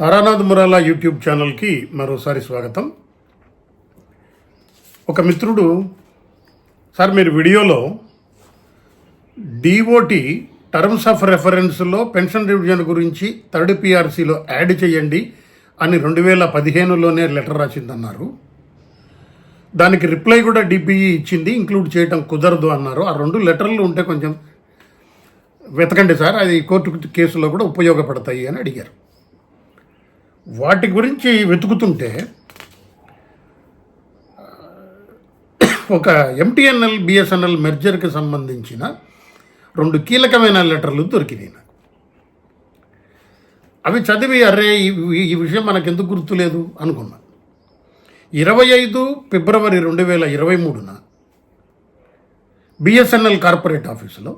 Taranath మురాలా YouTube ఛానల్కి మరోసారి స్వాగతం. ఒక మిత్రుడు సార్ మీరు వీడియోలో డిఓటి టర్మ్స్ ఆఫ్ రెఫరెన్స్లో పెన్షన్ రివిజన్ గురించి థర్డ్ పిఆర్సీలో యాడ్ చేయండి అని రెండు వేల పదిహేనులోనే లెటర్ రాసిందన్నారు. దానికి రిప్లై కూడా డిపిఈ ఇచ్చింది ఇంక్లూడ్ చేయటం కుదరదు అన్నారు. ఆ రెండు లెటర్లు ఉంటే కొంచెం వెతకండి సార్ అది కోర్టు కేసులో కూడా ఉపయోగపడతాయి అని అడిగారు. వాటి గురించి వెతుకుతుంటే ఒక ఎంటీఎన్ఎల్ బిఎస్ఎన్ఎల్ మెర్జర్కి సంబంధించిన రెండు కీలకమైన లెటర్లు దొరికినాయి నాకు. అవి చదివి అరే ఈ- ఈ విషయం మనకు ఎందుకు గుర్తులేదు అనుకున్నా. ఇరవై ఐదు ఫిబ్రవరి రెండు వేల ఇరవై మూడున బిఎస్ఎన్ఎల్ కార్పొరేట్ ఆఫీసులో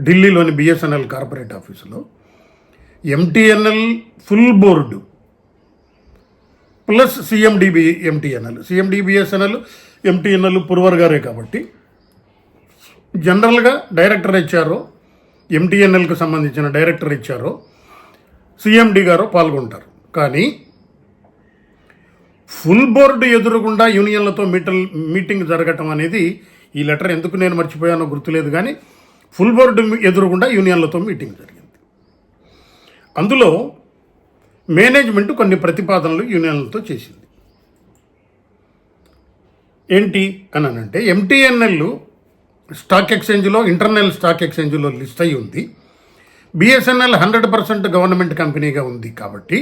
ఢిల్లీలోని బిఎస్ఎన్ఎల్ కార్పొరేట్ ఆఫీసులో MTNL full board plus CMDB MTNL CMD BSNL MTNL Purwar గారే కాబట్టి. జనరల్గా డైరెక్టర్ ఇచ్చారో. ఎంటీఎన్ఎల్కి సంబంధించిన డైరెక్టర్ ఇచ్చారో. సిఎండి గారు పాల్గొంటారు. కానీ ఫుల్ బోర్డు ఎదురుగుండా యూనియన్లతో మీటల్ మీటింగ్ జరగటం అనేది ఈ లెటర్ ఎందుకు నేను మర్చిపోయానో గుర్తులేదు కానీ ఫుల్ బోర్డు ఎదురుగుండా యూనియన్లతో మీటింగ్ జరిగింది. అందులో మేనేజ్మెంట్ కొన్ని ప్రతిపాదనలు యూనియన్లతో చేసింది. ఏంటి అని అంటే ఎంటీఎన్ఎల్ స్టాక్ ఎక్స్చేంజ్లో ఇంటర్నల్ స్టాక్ ఎక్స్చేంజ్లో లిస్ట్ అయి ఉంది. బిఎస్ఎన్ఎల్ హండ్రెడ్ పర్సెంట్ గవర్నమెంట్ కంపెనీగా ఉంది కాబట్టి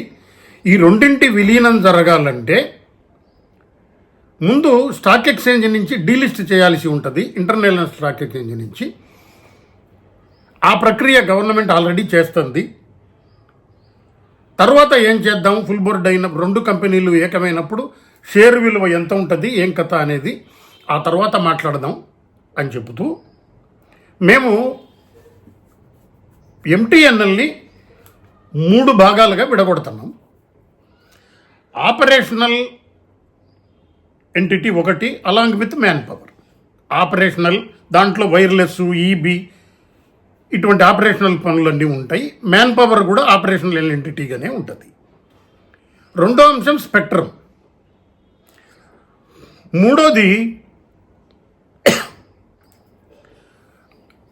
ఈ రెండింటి విలీనం జరగాలంటే ముందు స్టాక్ ఎక్స్చేంజ్ నుంచి డీలిస్ట్ చేయాల్సి ఉంటుంది ఇంటర్నల్ స్టాక్ ఎక్స్చేంజ్ నుంచి. ఆ ప్రక్రియ గవర్నమెంట్ ఆల్రెడీ చేస్తుంది. తర్వాత ఏం చేద్దాం? ఫుల్ బోర్డ్ అయిన రెండు కంపెనీలు ఏకమైనప్పుడు షేర్ విలువ ఎంత ఉంటుంది? ఏం కథ అనేది ఆ తర్వాత మాట్లాడదాం అని చెబుతూ మేము ఎంటీఎన్ఎల్ని మూడు భాగాలుగా విడగొడుతున్నాం. ఆపరేషనల్ ఎంటిటీ ఒకటి along with man power. Operational దాంట్లో వైర్లెస్ ఈబీ ఇటువంటి ఆపరేషనల్ పనులన్నీ ఉంటాయి. మ్యాన్ పవర్ కూడా ఆపరేషనల్ ఎంటిటీగానే ఉంటుంది. రెండో అంశం స్పెక్ట్రమ్ మూడోది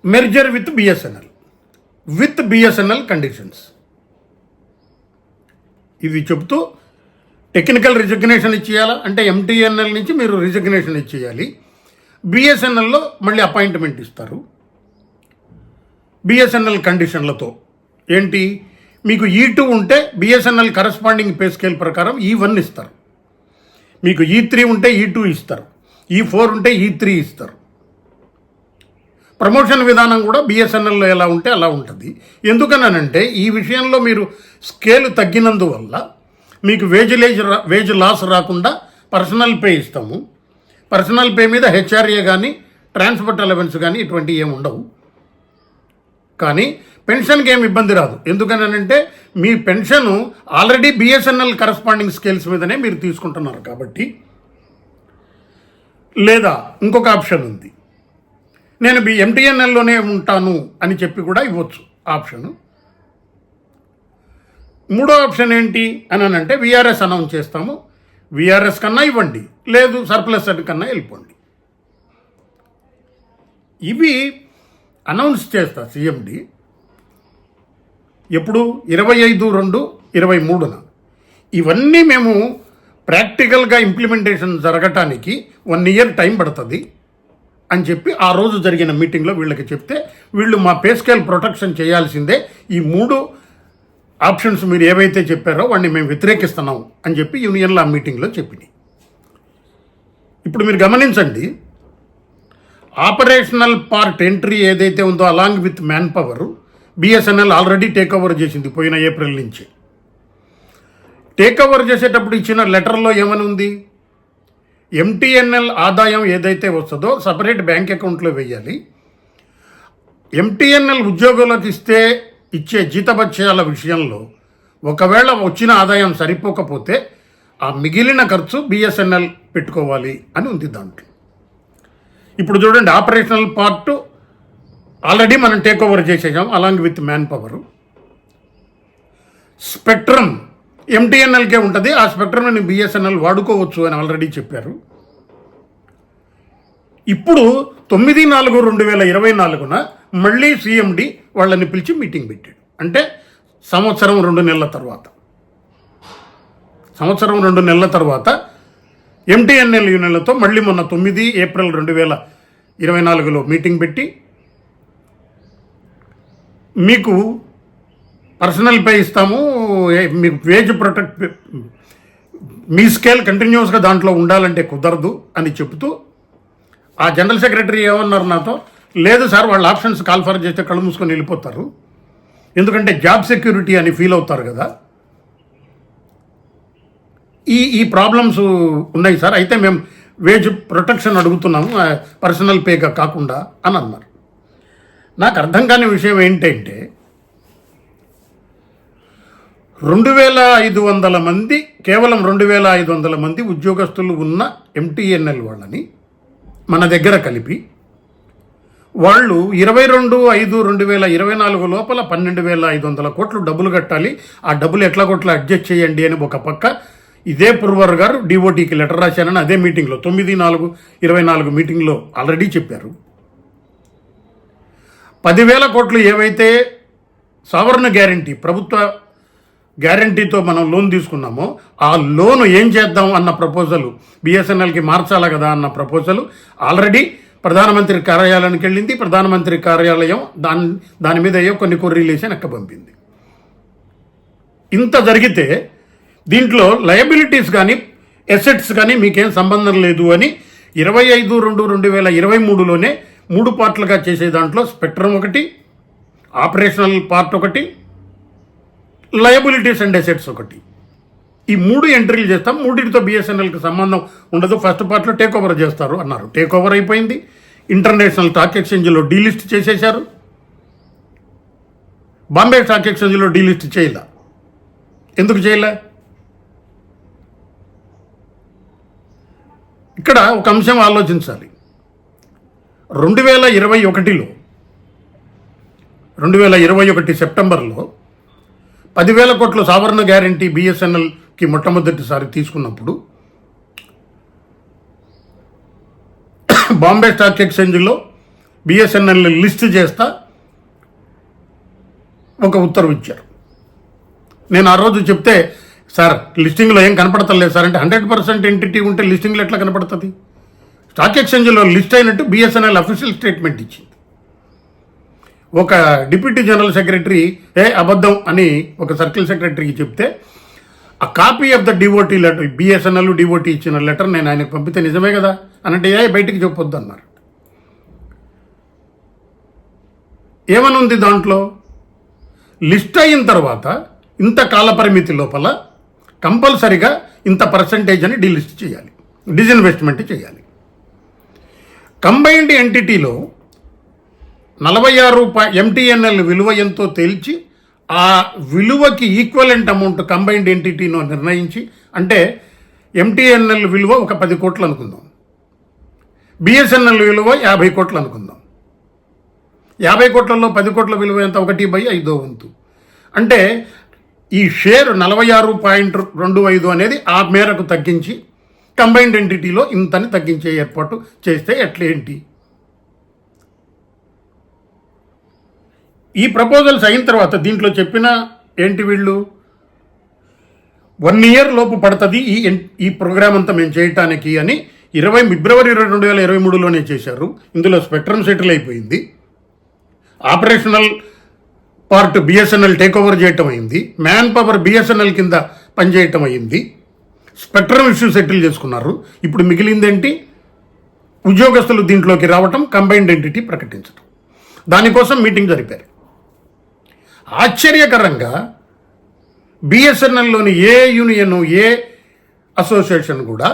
merger with BSNL with BSNL conditions. ఇది చెబుతూ టెక్నికల్ రిజగ్నేషన్ ఇచ్చేయాలా? అంటే ఎంటీఎన్ఎల్ నుంచి మీరు రిజగ్నేషన్ ఇచ్చేయాలి. బిఎస్ఎన్ఎల్లో మళ్ళీ అపాయింట్మెంట్ ఇస్తారు. బిఎస్ఎన్ఎల్ కండిషన్లతో ఏంటి? మీకు e ఈ టూ ఉంటే బిఎస్ఎన్ఎల్ కరస్పాండింగ్ పే స్కేల్ ప్రకారం e ఈ వన్ ఇస్తారు. మీకు e ఈ త్రీ ఉంటే ఈ టూ ఇస్తారు. ఈ ఫోర్ ఉంటే ఈ త్రీ ఇస్తారు. ప్రమోషన్ విధానం కూడా బిఎస్ఎన్ఎల్లో ఎలా ఉంటే అలా ఉంటుంది. ఎందుకనంటే ఈ విషయంలో మీరు స్కేల్ తగ్గినందువల్ల మీకు వేజ్ లేజ్ వేజ్ లాస్ రాకుండా పర్సనల్ పే ఇస్తాము. పర్సనల్ పే మీద హెచ్ఆర్ఏ కానీ ట్రాన్స్పోర్ట్ అలవెన్స్ కానీ ఇటువంటివి ఏమి ఉండవు కానీ పెన్షన్కి ఏమి ఇబ్బంది రాదు. ఎందుకనంటే మీ pension already BSNL corresponding scales మీదనే మీరు తీసుకుంటున్నారు కాబట్టి. లేదా ఇంకొక ఆప్షన్ ఉంది. నేను బి ఎంటీఎన్ఎల్లోనే ఉంటాను అని చెప్పి కూడా ఇవ్వచ్చు ఆప్షను. మూడో ఆప్షన్ ఏంటి అని అంటే విఆర్ఎస్ అనౌన్స్ చేస్తాము. విఆర్ఎస్ కన్నా ఇవ్వండి. లేదు సర్ప్లస్ కన్నా వెళ్ళిపోండి. ఇవి అనౌన్స్ చేస్తా సీఎండి. ఎప్పుడు? ఇరవై ఐదు రెండు ఇరవై మూడున. ఇవన్నీ మేము ప్రాక్టికల్గా ఇంప్లిమెంటేషన్ జరగటానికి వన్ ఇయర్ టైం పడుతుంది అని చెప్పి ఆ రోజు జరిగిన మీటింగ్లో వీళ్ళకి చెప్తే వీళ్ళు మా పే స్కేల్ ప్రొటెక్షన్ చేయాల్సిందే. ఈ మూడు ఆప్షన్స్ మీరు ఏవైతే చెప్పారో వాడిని మేము వ్యతిరేకిస్తున్నాం అని చెప్పి యూనియన్లో ఆ మీటింగ్లో చెప్పింది ఇప్పుడు మీరు గమనించండి ఆపరేషనల్ పార్ట్ ఎంట్రీ ఏదైతే ఉందో along with man power BSNL already take over చేసింది పోయిన ఏప్రిల్ నుంచి. టేక్ ఓవర్ చేసేటప్పుడు ఇచ్చిన లెటర్లో ఏమని ఉంది? ఎంటీఎన్ఎల్ ఆదాయం ఏదైతే వస్తుందో సపరేట్ బ్యాంక్ అకౌంట్లో వేయాలి. ఎంటీఎన్ఎల్ ఉద్యోగులకు ఇస్తే ఇచ్చే జీతభత్యాల విషయంలో ఒకవేళ వచ్చిన ఆదాయం సరిపోకపోతే ఆ మిగిలిన ఖర్చు బిఎస్ఎన్ఎల్ పెట్టుకోవాలి అని ఉంది దాంట్లో. ఇప్పుడు చూడండి ఆపరేషనల్ పార్ట్ ఆల్రెడీ మనం టేక్ ఓవర్ చేసేసాం along with man power spectrum ఎంటీఎన్ఎల్కే ఉంటుంది ఆ స్పెక్ట్రమ్ని బిఎస్ఎన్ఎల్ వాడుకోవచ్చు అని ఆల్రెడీ చెప్పారు. ఇప్పుడు తొమ్మిది నాలుగు రెండు వేల ఇరవై నాలుగున మళ్ళీ సీఎండి వాళ్ళని పిలిచి మీటింగ్ పెట్టాడు. అంటే సంవత్సరం రెండు నెలల తర్వాత. సంవత్సరం రెండు నెలల తర్వాత ఎంటీఎన్ఎల్ యూనియన్లతో మళ్ళీ మొన్న తొమ్మిది ఏప్రిల్ రెండు వేల ఇరవై నాలుగులో మీటింగ్ పెట్టి మీకు పర్సనల్ పే ఇస్తాము మీకు వేజ్ ప్రొటెక్ట్ మీ స్కేల్ కంటిన్యూస్గా దాంట్లో ఉండాలంటే కుదరదు అని చెబుతూ ఆ జనరల్ సెక్రటరీ ఏమన్నారు నాతో లేదు సార్ వాళ్ళ ఆప్షన్స్ కాల్ఫర్ చేస్తే కళ్ళు మూసుకొని వెళ్ళిపోతారు. ఎందుకంటే జాబ్ సెక్యూరిటీ అని ఫీల్ అవుతారు కదా. ఈ ఈ ప్రాబ్లమ్స్ ఉన్నాయి సార్. అయితే మేము వేజ్ ప్రొటెక్షన్ అడుగుతున్నాము. పర్సనల్ పేగా కాకుండా అని అన్నారు. నాకు అర్థం కాని విషయం ఏంటంటే రెండు వేల ఐదు వందల మంది కేవలం రెండు వేల ఐదు వందల మంది ఉద్యోగస్తులు ఉన్న ఎంటీఎన్ఎల్ వాళ్ళని మన దగ్గర కలిపి వాళ్ళు ఇరవై రెండు ఐదు రెండు వేల ఇరవై నాలుగు లోపల పన్నెండు వేల ఐదు వందల కోట్లు డబ్బులు కట్టాలి. ఆ డబ్బులు ఎట్లా కొట్లా అడ్జస్ట్ చేయండి అని ఒక పక్క ఇదే పుర్వర్ గారు డిఓటీకి లెటర్ రాశారని అదే మీటింగ్లో తొమ్మిది నాలుగు ఇరవై నాలుగు మీటింగ్లో ఆల్రెడీ చెప్పారు. పదివేల కోట్లు ఏవైతే సవర్ణ గ్యారంటీ ప్రభుత్వ గ్యారంటీతో మనం లోన్ తీసుకున్నామో ఆ లోన్ ఏం చేద్దాం అన్న ప్రపోజల్ బిఎస్ఎన్ఎల్కి మార్చాలి కదా అన్న ప్రపోజల్ ఆల్రెడీ ప్రధానమంత్రి కార్యాలయానికి వెళ్ళింది. ప్రధానమంత్రి కార్యాలయం దాని దాని మీద అయ్యో కొన్ని కొర్రీలు వేసి పంపింది. ఇంత జరిగితే దీంట్లో లయబిలిటీస్ కానీ ఎసెట్స్ కానీ మీకేం సంబంధం లేదు అని ఇరవై ఐదు రెండు రెండు వేల ఇరవై మూడులోనే మూడు పార్ట్లుగా చేసే దాంట్లో స్పెక్ట్రమ్ ఒకటి ఆపరేషనల్ పార్ట్ ఒకటి లయబిలిటీస్ అండ్ అసెట్స్ ఒకటి. ఈ మూడు ఎంట్రీలు చేస్తాం. మూడింటితో బిఎస్ఎన్ఎల్కి సంబంధం ఉండదు. ఫస్ట్ పార్ట్లో టేక్ ఓవర్ చేస్తారు అన్నారు. టేక్ ఓవర్ అయిపోయింది. ఇంటర్నేషనల్ స్టాక్ ఎక్స్చేంజ్లో డీలిస్ట్ చేసేశారు. బాంబే స్టాక్ ఎక్స్చేంజ్లో డీలిస్ట్ చేయలే. ఎందుకు చేయలే? ఇక్కడ ఒక అంశం ఆలోచించాలి. రెండు వేల ఇరవై ఒకటిలో రెండు వేల ఇరవై ఒకటి సెప్టెంబర్లో పదివేల కోట్ల సావరణ గ్యారంటీ బిఎస్ఎన్ఎల్కి మొట్టమొదటిసారి తీసుకున్నప్పుడు బాంబే స్టాక్ ఎక్స్చేంజ్లో బిఎస్ఎన్ఎల్ లిస్ట్ చేస్తా ఒక ఉత్తర్వు ఇచ్చారు. నేను ఆ రోజు చెప్తే సార్ లిస్టింగ్లో ఏం కనపడతలేదు సార్. అంటే హండ్రెడ్ పర్సెంట్ ఎంటిటీ ఉంటే లిస్టింగ్లో ఎట్లా కనపడుతుంది? స్టాక్ ఎక్స్చేంజ్లో లిస్ట్ అయినట్టు బిఎస్ఎన్ఎల్ అఫీషియల్ స్టేట్మెంట్ ఇచ్చింది. ఒక డిప్యూటీ జనరల్ సెక్రటరీ ఏ అబద్ధం అని ఒక సర్కిల్ సెక్రటరీకి చెప్తే ఆ copy of the DOT letter BSNL DOT ఇచ్చిన లెటర్ నేను ఆయనకు పంపితే నిజమే కదా? అనంటే ఏ బయటికి చెప్పొద్దు అన్నారు. ఏమనుంది దాంట్లో? లిస్ట్ అయిన తర్వాత ఇంత కాల పరిమితి లోపల కంపల్సరిగా ఇంత పర్సంటేజ్ అని డిలిస్ట్ చేయాలి. డిజిన్వెస్ట్మెంట్ చేయాలి. కంబైన్డ్ ఎంటిటీలో నలభై ఆరు ఎంటీఎన్ఎల్ విలువ ఎంతో తేల్చి ఆ విలువకి ఈక్వలెంట్ అమౌంట్ కంబైన్డ్ ఎంటిటీను నిర్ణయించి అంటే ఎంటీఎన్ఎల్ విలువ ఒక పది కోట్లు అనుకుందాం. బిఎస్ఎన్ఎల్ విలువ యాభై కోట్లు అనుకుందాం. యాభై కోట్లలో పది కోట్ల విలువ ఎంత? ఒకటి బై ఐదో వంతు. అంటే ఈ షేర్ నలభై ఆరు పాయింట్ రెండు ఐదు అనేది ఆ మేరకు తగ్గించి కంబైన్డ్ ఎంటిటీలో ఇంతని తగ్గించే ఏర్పాటు చేస్తే ఎట్లేంటి? ఈ ప్రపోజల్స్ అయిన తర్వాత దీంట్లో చెప్పిన ఏంటి వీళ్ళు? వన్ ఇయర్ లోపు పడుతుంది ఈ ఈ ప్రోగ్రామ్ అంతా మేము చేయటానికి అని ఇరవై ఫిబ్రవరి రెండు వేల ఇరవై మూడులోనే చేశారు. ఇందులో స్పెక్ట్రమ్ సెటిల్ అయిపోయింది. Operational part BSNL take over చేయటం అయింది. మ్యాన్ పవర్ బిఎస్ఎన్ఎల్ కింద పనిచేయటం అయింది. స్పెక్ట్రమ్ ఇష్యూ సెటిల్ చేసుకున్నారు. ఇప్పుడు మిగిలిందేంటి ఉద్యోగస్తులు దీంట్లోకి రావటం కంబైన్డ్ ఎంటిటీ ప్రకటించడం దానికోసం మీటింగ్ జరిపారు. ఆశ్చర్యకరంగా బిఎస్ఎన్ఎల్లోని ఏ యూనియన్ ఏ అసోసియేషన్ కూడా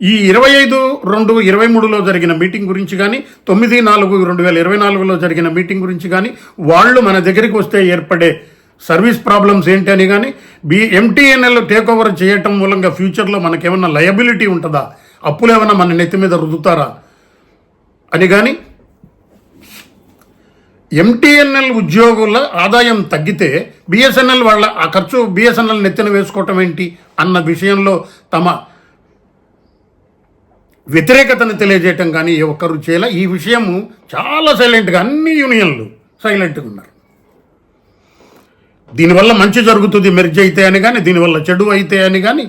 ఈ ఇరవై ఐదు రెండు ఇరవై మూడులో జరిగిన మీటింగ్ గురించి కానీ తొమ్మిది నాలుగు రెండు వేల ఇరవై నాలుగులో జరిగిన మీటింగ్ గురించి కానీ వాళ్ళు మన దగ్గరికి వస్తే ఏర్పడే సర్వీస్ ప్రాబ్లమ్స్ ఏంటి అని కానీ బి ఎంటీఎన్ఎల్ టేక్ ఓవర్ చేయటం మూలంగా ఫ్యూచర్లో మనకేమన్నా లయబిలిటీ ఉంటుందా? అప్పులు ఏమైనా మన నెత్తి మీద రుద్దుతారా? అని కానీ ఎంటీఎన్ఎల్ ఉద్యోగుల ఆదాయం తగ్గితే బిఎస్ఎన్ఎల్ వాళ్ళ ఆ ఖర్చు బిఎస్ఎన్ఎల్ నెత్తిన వేసుకోవటం ఏంటి అన్న విషయంలో తమ వ్యతిరేకతను తెలియజేయటం కానీ ఏ ఒక్కరు చేయలే. ఈ విషయము చాలా సైలెంట్గా అన్ని యూనియన్లు సైలెంట్గా ఉన్నారు. దీనివల్ల మంచి జరుగుతుంది మెర్జ్ అయితే అని కానీ దీనివల్ల చెడు అయితే అని కానీ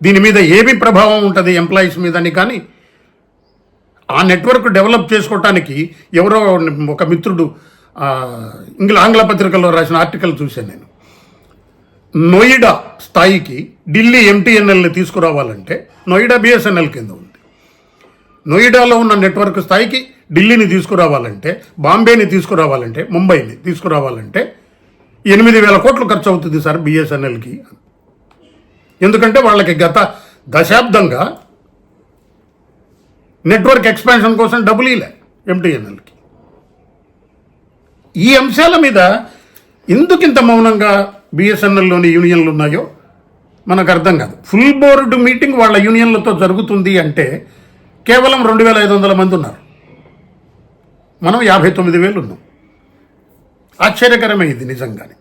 దీని మీద ఏమి ప్రభావం ఉంటుంది ఎంప్లాయీస్ మీద అని కానీ ఆ నెట్వర్క్ డెవలప్ చేసుకోవటానికి ఎవరో ఒక మిత్రుడు ఇంగ్ల ఆంగ్ల పత్రికల్లో రాసిన ఆర్టికల్ చూశాను నేను. నోయిడా స్థాయికి ఢిల్లీ ఎంటీఎన్ఎల్ని తీసుకురావాలంటే నోయిడా బిఎస్ఎన్ఎల్ కింద ఉంది నోయిడాలో ఉన్న నెట్వర్క్ స్థాయికి ఢిల్లీని తీసుకురావాలంటే బాంబేని తీసుకురావాలంటే ముంబైని తీసుకురావాలంటే ఎనిమిది వేల కోట్లు ఖర్చు అవుతుంది సార్ బిఎస్ఎన్ఎల్కి ఎందుకంటే వాళ్ళకి గత దశాబ్దంగా నెట్వర్క్ ఎక్స్పాన్షన్ కోసం డబ్బులు ఇలే ఎంటీఎన్ఎల్కి ఈ అంశాల మీద ఎందుకు ఇంత మౌనంగా బిఎస్ఎన్ఎల్లోని యూనియన్లు ఉన్నాయో మనకు అర్థం కాదు. ఫుల్ బోర్డు మీటింగ్ వాళ్ళ యూనియన్లతో జరుగుతుంది అంటే కేవలం రెండు వేల ఐదు వందల మంది ఉన్నారు మనం యాభై తొమ్మిది వేలు ఉన్నాం ఆశ్చర్యకరమే ఇది నిజంగానే.